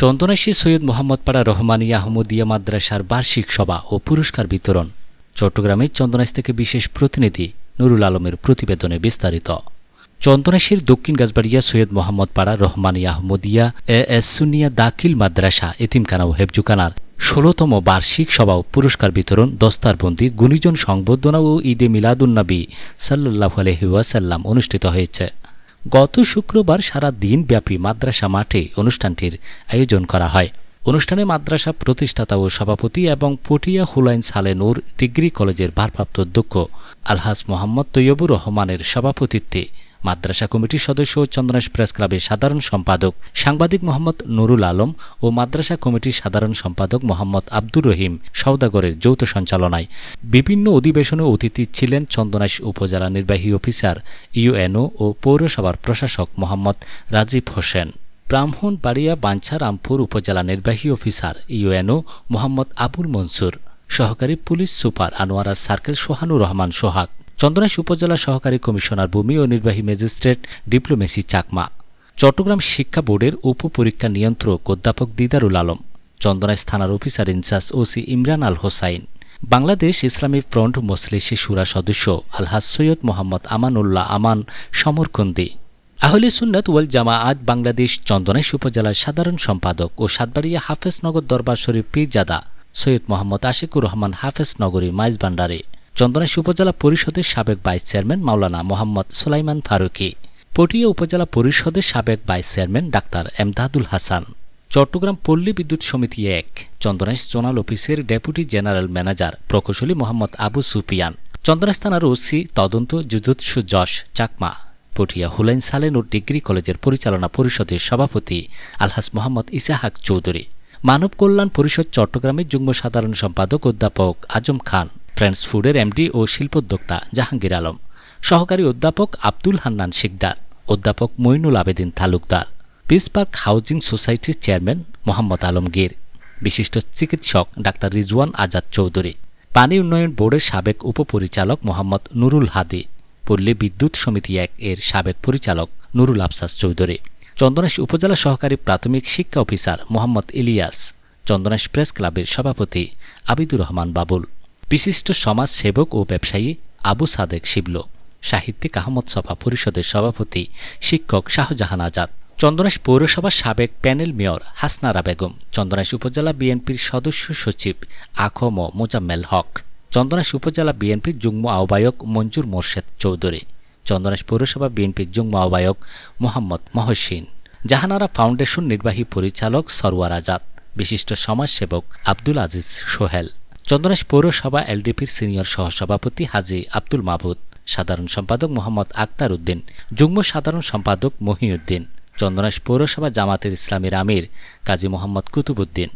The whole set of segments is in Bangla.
চন্দনাশী সৈয়দ মোহাম্মদ পাড়া রহমানিয়া আহমদিয়া মাদ্রাসার বার্ষিক সভা ও পুরস্কার বিতরণ। চট্টগ্রামের চন্দনাশ থেকে বিশেষ প্রতিনিধি নুরুল আলমের প্রতিবেদনে বিস্তারিত। চন্দনাশীর দক্ষিণ গাছবাড়িয়া সৈয়দ মোহাম্মদ পাড়া রহমানিয়া আহমদিয়া এ এস সুনিয়া দাখিল মাদ্রাসা এতিমখানা ও হেফজুকানার ষোলতম বার্ষিক সভা ও পুরস্কার বিতরণ দস্তারবন্দি গুণীজন সংবর্ধনা ও ঈদে মিলাদুন্নবী সাল্লাহ আলহিউসাল্লাম অনুষ্ঠিত হয়েছে। গত শুক্রবার সারা দিনব্যাপী মাদ্রাসা মাঠে অনুষ্ঠানটির আয়োজন করা হয়। অনুষ্ঠানে মাদ্রাসা প্রতিষ্ঠাতা ও সভাপতি এবং পটিয়া হুলাইন সালে নূর ডিগ্রি কলেজের ভারপ্রাপ্ত অধ্যক্ষ আলহাজ মোহাম্মদ তৈয়বুর রহমানের সভাপতিত্বে মাদ্রাসা কমিটির সদস্য ও চন্দ্রনাশ প্রেস ক্লাবের সাধারণ সম্পাদক সাংবাদিক মোহাম্মদ নুরুল আলম ও মাদ্রাসা কমিটির সাধারণ সম্পাদক মোহাম্মদ আব্দুর রহিম সওদাগরের যৌথ সঞ্চালনায়। বিভিন্ন অধিবেশনে অতিথি ছিলেন চন্দনাইশ উপজেলা নির্বাহী অফিসার, ইউএনও ও পৌরসভার প্রশাসক মোহাম্মদ রাজীব হোসেন। ব্রাহ্মণবাড়িয়া বাঞ্ছারামপুর উপজেলা নির্বাহী অফিসার, ইউএনও মোহাম্মদ আবুল মনসুর। সহকারী police super Anwara circle Sohanur Rahman Sohag. Chandanaish উপজেলা সহকারী কমিশনার ভূমি ও নির্বাহী ম্যাজিস্ট্রেট ডিপ্লোমেসি চাকমা। চট্টগ্রাম শিক্ষা বোর্ডের উপপরীক্ষা নিয়ন্ত্রক অধ্যাপক দিদারুল আলম চন্দনাইশ থানার officer in charge OC Imran Al Hossain, Bangladesh Islami front মসলিসি সুরা সদস্য আলহাজ সৈয়দ মোহাম্মদ আমানুল্লাহ আমান সমরকন্দি। আহলে সুন্নাত ওয়াল জামাআত বাংলাদেশ চন্দনাইশ উপজেলার সাধারণ সম্পাদক ও সাতবাড়িয়া হাফেজনগর দরবার শরীফ পীরজাদা সৈয়দ মোহাম্মদ আশিকুর রহমান হাফেজ নগরী মাইজ ভান্ডারে চন্দনাইশ উপজেলা পরিষদের সাবেক ভাইস চেয়ারম্যান মাওলানা মোহাম্মদ সুলাইমান ফারুকি, পটিয়া উপজেলা পরিষদের সাবেক vice chairman doctor Emdadul Hasan, Chattogram পল্লী বিদ্যুৎ সমিতি এক চন্দনাইশ জোনাল অফিসের ডেপুটি জেনারেল ম্যানেজার প্রকৌশলী মোহাম্মদ আবু সুপিয়ান চন্দনাইশ থানার ওসি তদন্ত জুজুৎসু যশ চাকমা, পটিয়া হুলাইন সালেনুর ডিগ্রি কলেজের পরিচালনা পরিষদের সভাপতি আলহাস মোহাম্মদ ইসাহাক চৌধুরী, মানব কল্যাণ পরিষদ চট্টগ্রামের যুগ্ম সাধারণ সম্পাদক অধ্যাপক আজম খান ফ্রেন্ডস ফুডের এমডি ও শিল্পোদ্যোক্তা জাহাঙ্গীর আলম। সহকারী অধ্যাপক আব্দুল হান্নান শিকদার। অধ্যাপক Mainul Abedin Talukdar. Peace park housing সোসাইটির চেয়ারম্যান মোহাম্মদ আলমগীর। বিশিষ্ট চিকিৎসক ডাক্তার রিজওয়ান আজাদ চৌধুরী। পানি উন্নয়ন বোর্ডের সাবেক উপপরিচালক মোহাম্মদ নুরুল হাদি। পল্লী বিদ্যুৎ সমিতি এক এর সাবেক পরিচালক নুরুল আফসাস চৌধুরী। চন্দনাশ উপজেলা সহকারী প্রাথমিক শিক্ষা অফিসার মোহাম্মদ ইলিয়াস। চন্দনাশ প্রেস ক্লাবের সভাপতি আবিদুর রহমান বাবুল। বিশিষ্ট সমাজ সেবক ও ব্যবসায়ী আবু সাদেক শিবল, সাহিত্যিক আহমদ সভা পরিষদের সভাপতি শিক্ষক শাহজাহান আজাদ, চন্দনাশ পৌরসভার সাবেক প্যানেল মেয়র হাসনারা বেগম, চন্দনাশ উপজেলা বিএনপির সদস্য সচিব আখম মোজাম্মেল হক, চন্দনাশ উপজেলা বিএনপির যুগ্ম আহ্বায়ক মঞ্জুর মোর্শেদ চৌধুরী, চন্দনাশ পৌরসভা বিএনপির যুগ্ম আহ্বায়ক মোহাম্মদ মহসিন, জাহানারা ফাউন্ডেশন নির্বাহী পরিচালক সরওয়ার আজাদ, বিশিষ্ট সমাজসেবক আব্দুল আজিজ সোহেল। চন্দনাশ পৌরসভা এলডিপির সিনিয়র সহসভাপতি হাজি আব্দুল মাহবুদ সাধারণ সম্পাদক মোহাম্মদ আক্তার উদ্দিন, যুগ্ম সাধারণ সম্পাদক মহিউদ্দিন চন্দনাশ পৌরসভা জামাতের ইসলামীর আমির কাজী মোহাম্মদ কুতুবুদ্দিন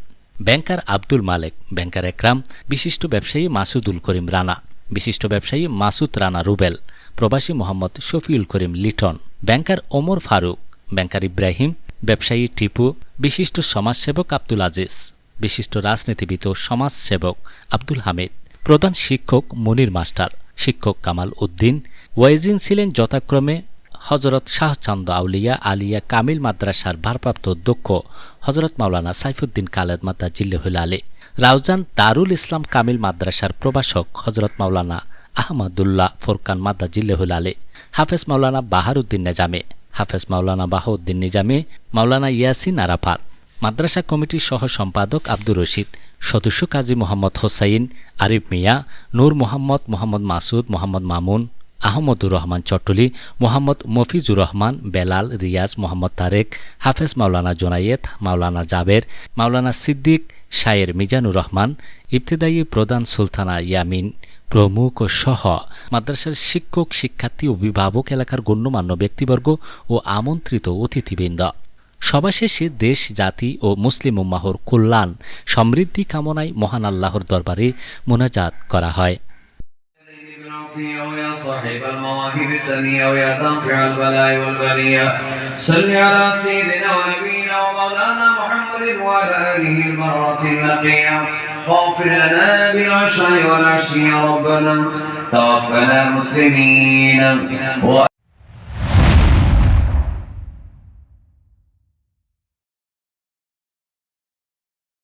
ব্যাংকার আব্দুল মালেক, ব্যাংকার একরাম, বিশিষ্ট ব্যবসায়ী মাসুদুল করিম রানা, বিশিষ্ট ব্যবসায়ী মাসুদ রানা রুবেল, প্রবাসী মোহাম্মদ শফিউল করিম লিটন, ব্যাংকার ওমর ফারুক, ব্যাংকার ইব্রাহিম, ব্যবসায়ী টিপু, বিশিষ্ট সমাজসেবক আব্দুল আজিজ। বিশিষ্ট রাজনীতিবিদ ও সমাজসেবক আব্দুল হামিদ, প্রধান শিক্ষক মনির মাস্টার, শিক্ষক কামাল উদ্দিন, ওয়াইজিন ছিলেন যথাক্রমে হজরত শাহচান্দ আউলিয়া আলিয়া কামিল মাদ্রাসার ভারপ্রাপ্ত অধ্যক্ষ হজরত মাওলানা সাইফুদ্দিন কালেদ মাদ্দা জিল্লেহুল আলী, রাউজান দারুল ইসলাম কামিল মাদ্রাসার প্রভাষক হজরত মাওলানা আহমদুল্লাহ ফোরকান মাদ্দা জিল্লেহুল আলী, হাফেজ মাওলানা বাহারুদ্দিন নেজামে, হাফেজ মাওলানা বাহাউদ্দিন নিজামে, মাওলানা ইয়াসিন আরাফাত মাদ্রাসা কমিটির সহ সম্পাদক আব্দুর রশিদ, সদস্য কাজী মোহাম্মদ হোসাইন, আরিফ মিয়া, নূর মোহাম্মদ মোহাম্মদ মাসুদ, মোহাম্মদ মামুন, আহমদুর রহমান চট্টলি, মোহাম্মদ মফিজুর রহমান, বেলাল রিয়াজ, মোহাম্মদ তারেক, হাফেজ মাওলানা জোনায়েত, মাওলানা জাবের, মাওলানা সিদ্দিক, শায়ের মিজানুর রহমান, ইবতেদায়ী প্রধান সুলতানা ইয়ামিন, প্রমুখ সহ মাদ্রাসার শিক্ষক, শিক্ষার্থী, অভিভাবক, এলাকার গণ্যমান্য ব্যক্তিবর্গ ও আমন্ত্রিত অতিথিবৃন্দ। সভা শেষে দেশ জাতি ও মুসলিম উম্মাহর কল্যাণ সমৃদ্ধি কামনায় মহান আল্লাহর দরবারে মোনাজাত করা হয় ويا صاحب المواهب السنية ويا دافع البلاء والبلية صل على سيدنا ونبينا ومولانا محمد وعلى آله البررة النقية واغفر لنا بالعشاء والعشي يا ربنا توفنا مسلمين